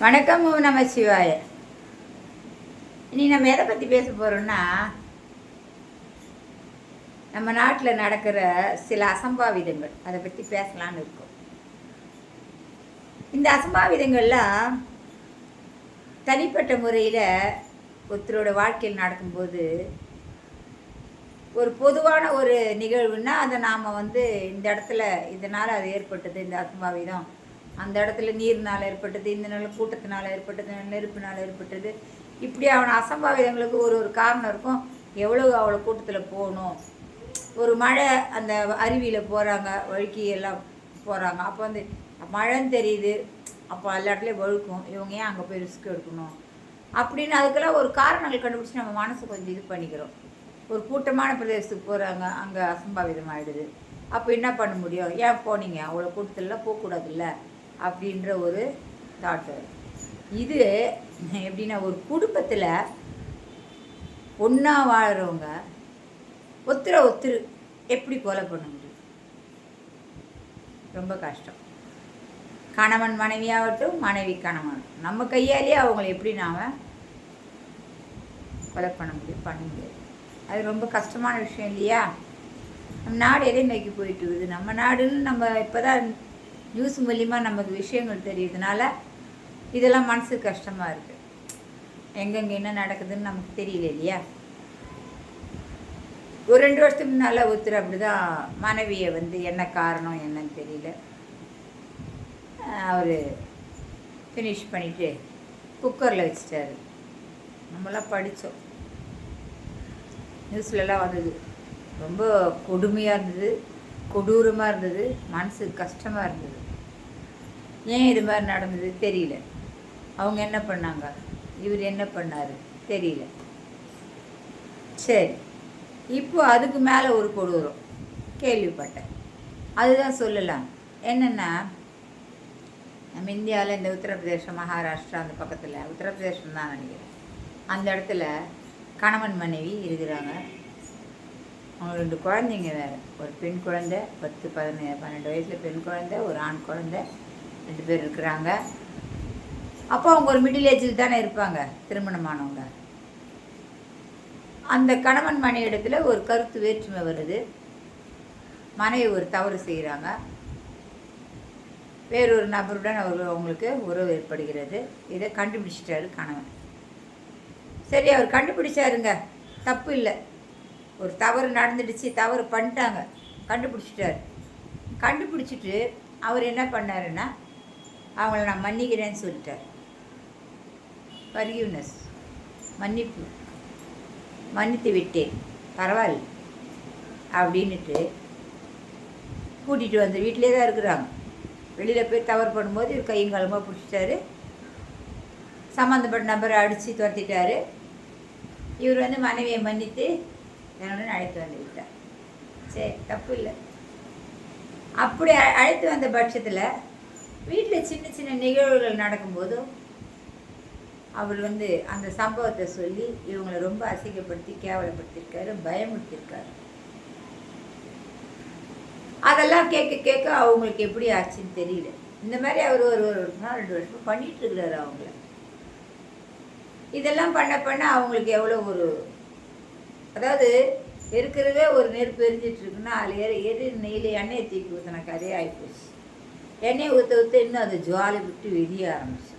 வணக்கம் ஓ நம சிவாய. இனி நம்ம எதை பற்றி பேச போகிறோம்னா நம்ம நாட்டில் நடக்கிற சில அசம்பாவிதங்கள். அதை பற்றி பேசலான்னு இருக்கோம். இந்த அசம்பாவிதங்கள்லாம் தனிப்பட்ட முறையில் ஒருத்தரோட வாழ்க்கையில் நடக்கும்போது ஒரு பொதுவான ஒரு நிகழ்வுன்னா அதை நாம் வந்து இந்த இடத்துல இதனால் அது ஏற்பட்டது இந்த அசம்பாவிதம். அந்த இடத்துல நீர்னால் ஏற்பட்டது இந்த நாள் கூட்டத்தினால் ஏற்பட்டது நெருப்பினால் ஏற்பட்டது. இப்படி அவன் அசம்பாவிதங்களுக்கு ஒரு ஒரு காரணம் இருக்கும். எவ்வளோ அவ்வளோ கூட்டத்தில் போகணும்? ஒரு மழை அந்த அருவியில் போகிறாங்க வழுக்கி எல்லாம் போகிறாங்க அப்போ வந்து மழைன்னு தெரியுது. அப்போ எல்லா இடத்துலையும் வழுக்கும். இவங்க ஏன் அங்கே போய் ரிஸ்க் எடுக்கணும்? அப்படின்னு அதுக்கெல்லாம் ஒரு காரணங்கள் கண்டுபிடிச்சி நம்ம மனசு கொஞ்சம் இது பண்ணிக்கிறோம். ஒரு கூட்டமான பிரதேசத்துக்கு போகிறாங்க அங்கே அசம்பாவிதம் ஆகிடுது அப்போ என்ன பண்ண முடியும்? ஏன் போனீங்க? அவ்வளோ கூட்டத்திலலாம் போகக்கூடாதுல்ல? அப்படின்ற ஒரு தாட் இது எப்படின்னா ஒரு குடும்பத்தில் ஒன்றா வாழ்கிறவங்க ஒத்துரை ஒத்துரு எப்படி கொலை பண்ண முடியும்? ரொம்ப கஷ்டம். கணவன் மனைவியாகட்டும் மனைவி கணவன் நம்ம கையாலேயே அவங்கள எப்படி நாம் கொலை பண்ண முடியும் பண்ண முடியாது? அது ரொம்ப கஷ்டமான விஷயம் இல்லையா? நம்ம நாடு எதை நோக்கி போயிட்டு இருக்குது? நம்ம நாடுன்னு நம்ம இப்போ தான் நியூஸ் மூலியமாக நமக்கு விஷயங்கள் தெரியுதுனால இதெல்லாம் மனசுக்கு கஷ்டமாக இருக்குது எங்கெங்கே என்ன நடக்குதுன்னு நமக்கு தெரியல இல்லையா? ஒரு ரெண்டு வருஷத்துக்கு முன்னால் ஒருத்தர் அப்படி தான் மனைவியை வந்து என்ன காரணம் என்னன்னு தெரியல. அவர் ஃபினிஷ் பண்ணிவிட்டு குக்கரில் வச்சிட்டாரு. நம்மளாம் படித்தோம் நியூஸ்லலாம் வந்தது. ரொம்ப கொடுமையாக இருந்தது. கொடூரமாக இருந்தது. மனசுக்கு கஷ்டமாக இருந்தது. ஏன் இது மாதிரி நடந்தது தெரியல. அவங்க என்ன பண்ணாங்க? இவர் என்ன பண்ணார்? தெரியல. சரி. இப்போ அதுக்கு மேலே ஒரு கொடூரம். கேள்விப்பட்டேன். அதுதான் சொல்லலாம். என்னென்னா நம்ம இந்தியாவில் இந்த உத்தரப்பிரதேசம் மகாராஷ்டிரா அந்த பக்கத்தில் உத்தரப்பிரதேசம் தான் நினைக்கிறேன். அந்த இடத்துல கணவன் மனைவி இருக்கிறாங்க. அவங்க ரெண்டு குழந்தைங்க வேறு. ஒரு பெண் குழந்தை பத்து பதினேழு பன்னெண்டு வயசில் பெண் குழந்தை ஒரு ஆண் குழந்தை. ரெண்டு பேர் இருக்கிறாங்க. அப்போ அவங்க ஒரு மிடில் ஏஜில் தானே இருப்பாங்க திருமணமானவங்க. அந்த கணவன் மனைவி இடத்துல ஒரு கருத்து வேற்றுமை வருது. மனைவி ஒரு தவறு செய்கிறாங்க வேறொரு நபருடன் அவர் அவங்களுக்கு உறவு ஏற்படுகிறது. இதை கண்டுபிடிச்சிட்டாரு கணவன். சரி அவர் கண்டுபிடிச்சாருங்க. தப்பு இல்லை. ஒரு தவறு நடந்துடுச்சு தவறு பண்ணிட்டாங்க. கண்டுபிடிச்சிட்டாரு. கண்டுபிடிச்சிட்டு அவர் என்ன பண்ணாருன்னா அவங்கள நான் மன்னிக்கிறேன்னு சொல்லிட்டார். ஃபர்கிவ்னஸ் மன்னிப்பு. மன்னித்து விட்டேன். பரவாயில்ல. அப்படின்ட்டு கூட்டிகிட்டு வந்து வீட்டிலே தான் இருக்கிறாங்க. வெளியில் போய் தவறு பண்ணும்போது இவர் கையும் காலமாக பிடிச்சிட்டாரு. சம்மந்தப்பட்ட நபரை அடித்து துரத்திட்டார். இவர் வந்து மனைவியை மன்னித்து என்னோட அழைத்து வந்து விட்டார். சரி தப்பு இல்லை. அப்படி அழைத்து வந்த பட்சத்தில் வீட்டில் சின்ன சின்ன நிகழ்வுகள் நடக்கும்போதும் அவர் வந்து அந்த சம்பவத்தை சொல்லி இவங்களை ரொம்ப அசிங்கப்படுத்தி கேவலப்படுத்தியிருக்காரு பயமுறுத்தியிருக்காரு. அதெல்லாம் கேட்க கேட்க அவங்களுக்கு எப்படி ஆச்சுன்னு தெரியல. இந்த மாதிரி அவர் ஒரு ஒரு வருஷம் ரெண்டு வருஷம் பண்ணிட்டு இருக்கிறாரு அவங்கள. இதெல்லாம் பண்ண பண்ண அவங்களுக்கு எவ்வளோ ஒரு அதாவது இருக்கிறதே ஒரு நெருப்பு எரிஞ்சிட்டு இருக்குன்னா அதில் ஏற எரி நெய்யில் எண்ணெயை தூக்கி ஊற்றின கதையே ஆகிப்போச்சு எண்ணெயை ஊற்ற ஊற்ற இன்னும் அது ஜுவாலை விட்டு வெடிய ஆரம்பிச்சு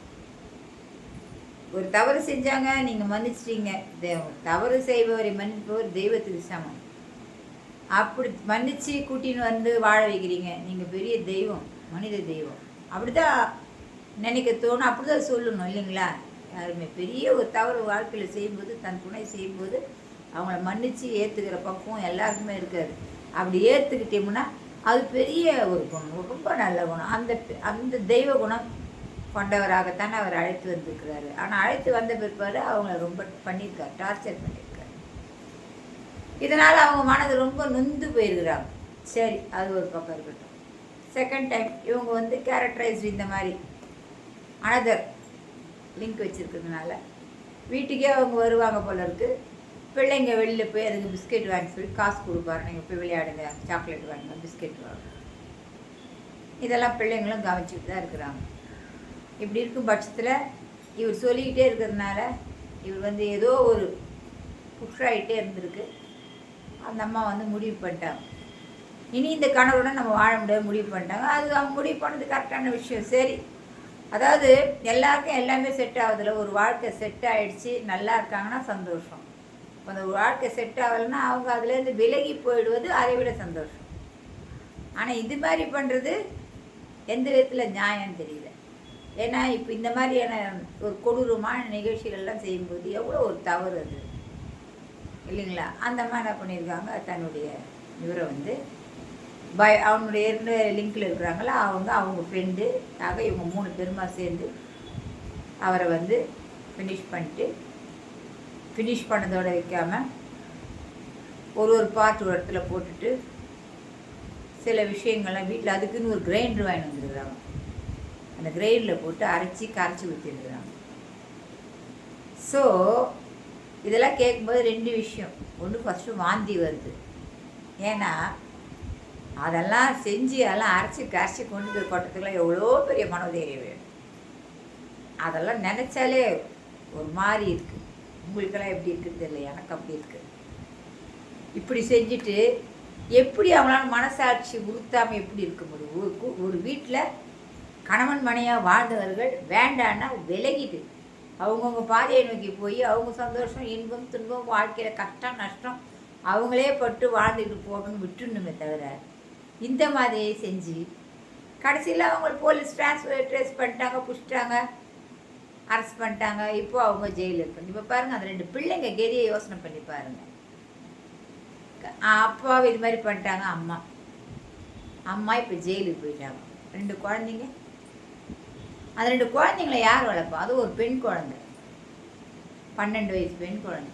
ஒரு தவறு செஞ்சாங்க நீங்கள் மன்னிச்சிட்டீங்க தெய்வம் தவறு செய்பவரை மன்னிப்பவர் தெய்வத்துக்கு சமம் அப்படி மன்னிச்சு கூட்டின்னு வந்து வாழ வைக்கிறீங்க நீங்கள் பெரிய தெய்வம் மனித தெய்வம் அப்படிதான் நினைக்க தோணும் அப்படிதான் சொல்லணும் இல்லைங்களா யாருமே பெரிய ஒரு தவறு வாழ்க்கையில் செய்யும்போது தன் துணை செய்யும்போது அவங்கள மன்னித்து ஏற்றுக்கிற பக்குவம் எல்லாருக்குமே இருக்காது அப்படி ஏற்றுக்கிட்டோம்னா அது பெரிய ஒரு குணம் ரொம்ப நல்ல குணம். அந்த அந்த தெய்வ குணம் கொண்டவராகத்தானே அவர் அழைத்து வந்திருக்கிறாரு. ஆனால் அழைத்து வந்த பிற்பாடு அவங்கள ரொம்ப பண்ணியிருக்கார் டார்ச்சர் பண்ணியிருக்காரு. இதனால் அவங்க மனது ரொம்ப நொந்து போயிருக்கிறாங்க. சரி அது ஒரு பக்கம் இருக்கட்டும். செகண்ட் டைம் இவங்க வந்து கேரக்டரைஸ் இந்த மாதிரி அனதர் லிங்க் வச்சுருக்கிறதுனால வீட்டுக்கே அவங்க வருவாங்க போல இருக்குது பிள்ளைங்க வெளியில் போய் அதுக்கு பிஸ்கெட் வாங்கி சொல்லி காசு கொடுப்பாரு. நீங்கள் போய் விளையாடுங்க. சாக்லேட் வாங்குங்க பிஸ்கெட் வாங்க. இதெல்லாம் பிள்ளைங்களும் கவனிச்சுட்டு தான் இருக்கிறாங்க. இப்படி இருக்கும் பட்சத்தில் இவர் சொல்லிக்கிட்டே இருக்கிறதுனால இவர் வந்து ஏதோ ஒரு புஷ்ஷாகிட்டே இருந்திருக்கு. அந்த அம்மா வந்து முடிவு பண்ணிட்டாங்க. இனி இந்த கணவருடன் நம்ம வாழ முடியாது முடிவு பண்ணிட்டாங்க. அது அவங்க முடிவு பண்ணது கரெக்டான விஷயம். சரி. அதாவது எல்லாருக்கும் எல்லாமே செட் ஆகுதுல. ஒரு வாழ்க்கை செட் ஆகிடுச்சு நல்லா இருக்காங்கன்னா சந்தோஷம். அந்த வாழ்க்கை செட் ஆகலைன்னா அவங்க அதுலேருந்து விலகி போயிடுவது அதை விட சந்தோஷம். ஆனால் இது மாதிரி பண்ணுறது எந்த விதத்தில் நியாயம்னு தெரியல. ஏன்னா இப்போ இந்த மாதிரியான ஒரு கொடூரமான நிகழ்ச்சிகள்லாம் செய்யும்போது எவ்வளோ ஒரு தவறு அது. இல்லைங்களா? அந்த மாதிரி என்ன பண்ணியிருக்காங்க. தன்னுடைய இவரை வந்து பய அவனுடைய இரண்டு லிங்கில் இருக்கிறாங்களா? அவங்க அவங்க ஃப்ரெண்டு ஆக இவங்க மூணு பேருமா சேர்ந்து அவரை வந்து ஃபினிஷ் பண்ணிட்டு ஃபினிஷ் பண்ணதோடு வைக்காமல் ஒரு ஒரு பார்ட் ஒரு இடத்துல போட்டுட்டு சில விஷயங்கள்லாம் வீட்டில் அதுக்குன்னு ஒரு கிரைண்டர் வாங்கி வந்துருக்குறாங்க. அந்த கிரைண்டரில் போட்டு அரைச்சி கரைச்சி ஊற்றிருக்குறாங்க ஸோ இதெல்லாம் கேட்கும்போது ரெண்டு விஷயம். ஒன்று ஃபஸ்ட்டு வாந்தி வருது. ஏன்னா அதெல்லாம் செஞ்சு அதெல்லாம் அரைச்சி கரைச்சி கொண்டு போய் கொட்டத்துக்குலாம் எவ்வளோ பெரிய மனோதைரியம் வேணும். அதெல்லாம் நினச்சாலே ஒரு மாதிரி இருக்குது உங்களுக்கெல்லாம் எப்படி இருக்குன்னு தெரியல எனக்கு அப்படி இருக்குது இப்படி செஞ்சுட்டு எப்படி அவங்களால மனசாட்சி உறுத்தாமல் எப்படி இருக்க முடியும்? ஒரு ஒரு வீட்டில் கணவன் மனையாக வாழ்ந்தவர்கள் வேண்டான்னா விலகிது அவங்கவுங்க பாதையை நோக்கி போய் அவங்க சந்தோஷம் இன்பம் துன்பம் வாழ்க்கையில் கஷ்டம் நஷ்டம் அவங்களே பட்டு வாழ்ந்துட்டு போகணும்னு விட்டுணுமே தவிர இந்த மாதிரியே செஞ்சு கடைசியில் அவங்க போலீஸ் ட்ரான்ஸ்ஃபர் ட்ரேஸ் பண்ணிட்டாங்க பிடிச்சிட்டாங்க. அரெஸ்ட் பண்ணிட்டாங்க இப்போ அவங்க ஜெயிலில் இருக்காங்க இப்போ பாருங்கள் அந்த ரெண்டு பிள்ளைங்க கெதியை யோசனை பண்ணி பாருங்க. அப்பாவை இது மாதிரி பண்ணிட்டாங்க அம்மா. அம்மா இப்போ ஜெயிலுக்கு போயிட்டாங்க. ரெண்டு குழந்தைங்க. அந்த ரெண்டு குழந்தைங்கள யார் வளர்ப்பா? அது ஒரு பெண் குழந்தை. பன்னெண்டு வயசு பெண் குழந்தை.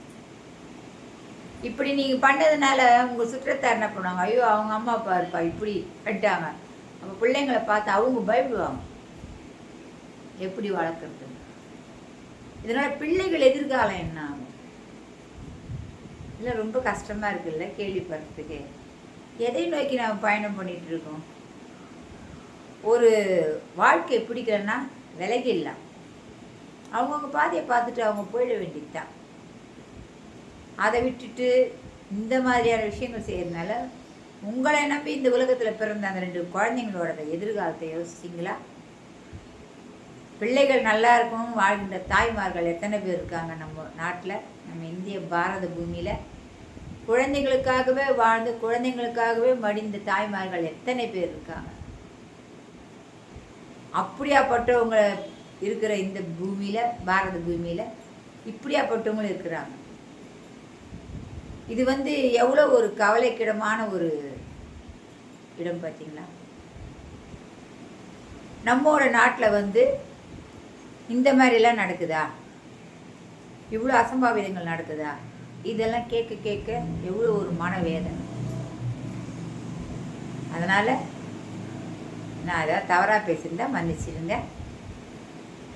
இப்படி நீங்கள் பண்ணதுனால உங்கள் சுற்றத்தார் என்ன பண்ணுவாங்க? ஐயோ அவங்க அம்மா அப்பா இருப்பா. இப்படி பண்ணிட்டாங்க. அப்போ பிள்ளைங்களை பார்த்து அவங்க பயப்படுவாங்க. எப்படி வளர்க்குறது? இதனால் பிள்ளைகள் எதிர்காலம் என்ன ஆகும்? இல்லை ரொம்ப கஷ்டமாக இருக்குல்ல கேள்விப்படுறதுக்கு எதை நோக்கி நாம் பயணம் பண்ணிகிட்டு இருக்கோம் ஒரு வாழ்க்கை பிடிக்கலன்னா விலகிடலாம் அவங்கவுங்க பாதையை பார்த்துட்டு அவங்க போயிட வேண்டியதுதான். அதை விட்டுட்டு இந்த மாதிரியான விஷயங்கள் செய்யறதுனால உங்களை நம்பி இந்த உலகத்தில் பிறந்த அந்த ரெண்டு குழந்தைங்களோட எதிர்காலத்தை யோசிச்சிங்களா? பிள்ளைகள் நல்லா இருக்கணும் வாழ்கின்ற தாய்மார்கள் எத்தனை பேர் இருக்காங்க நம்ம நாட்டில் நம்ம இந்திய பாரத பூமியில்? குழந்தைங்களுக்காகவே வாழ்ந்து குழந்தைங்களுக்காகவே மடிந்த தாய்மார்கள் எத்தனை பேர் இருக்காங்க? அப்படியாப்பட்டவங்க இருக்கிற இந்த பூமியில் பாரத பூமியில் இப்படியாப்பட்டவங்களும் இருக்கிறாங்க. இது வந்து எவ்வளோ ஒரு கவலைக்கிடமான ஒரு இடம் பார்த்தீங்களா நம்மோட நாட்டில் வந்து இந்த மாதிரிலாம் நடக்குதா? இவ்வளோ அசம்பாவிதங்கள் நடக்குதா? இதெல்லாம் கேட்க கேட்க எவ்வளோ ஒரு மனவேதனை. அதனால் நான் ஏதாவது தவறாக பேசியிருந்தா மன்னிச்சிடுங்க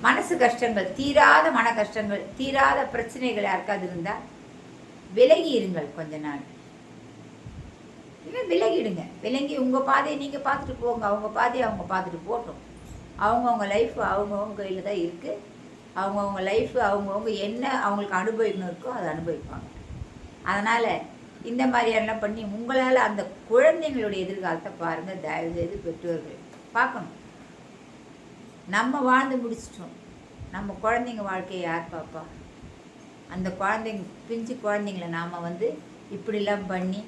மனசு கஷ்டங்கள் தீராத மன கஷ்டங்கள் தீராத பிரச்சனைகள் யாருக்காவது இருந்தால் விலகி இருங்கள் கொஞ்ச நாள். இல்லை விலகிடுங்க. விலகி உங்கள் பாதையை நீங்கள் பார்த்துட்டு போங்க. அவங்க பாதையை அவங்க பார்த்துட்டு போட்டோம் அவங்கவுங்க லைஃப் அவங்கவுங்க கையில் தான் இருக்குது அவங்கவுங்க லைஃப் அவங்கவுங்க என்ன அவங்களுக்கு அனுபவிக்கணும் இருக்கோ அதை அனுபவிப்பாங்க. அதனால் இந்த மாதிரியெல்லாம் பண்ணி உங்களால் அந்த குழந்தைங்களுடைய எதிர்காலத்தை பாருங்கள் தயவுசெய்து பெற்றோர்கள் பார்க்கணும். நம்ம வாழ்ந்து முடிச்சிட்டோம். நம்ம குழந்தைங்க வாழ்க்கையை யார் பார்ப்பா? அந்த குழந்தைங்க பிஞ்சு குழந்தைங்கள நாம் வந்து இப்படிலாம் பண்ணி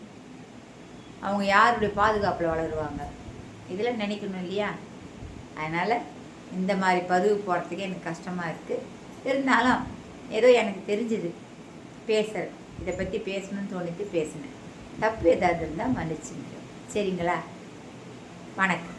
அவங்க யாருடைய பாதுகாப்பில் வளருவாங்க? இதெல்லாம் நினைக்கணும் இல்லையா? அதனால் இந்த மாதிரி பதிவு போடுறதுக்கே எனக்கு கஷ்டமாக இருக்குது இருந்தாலும் ஏதோ எனக்கு தெரிஞ்சுது. பேசுகிறேன் இதை பற்றி பேசணும்னு தோணிட்டு பேசினேன். தப்பு ஏதாவது இருந்தால் மன்னிச்சுங்க. சரிங்களா? வணக்கம்.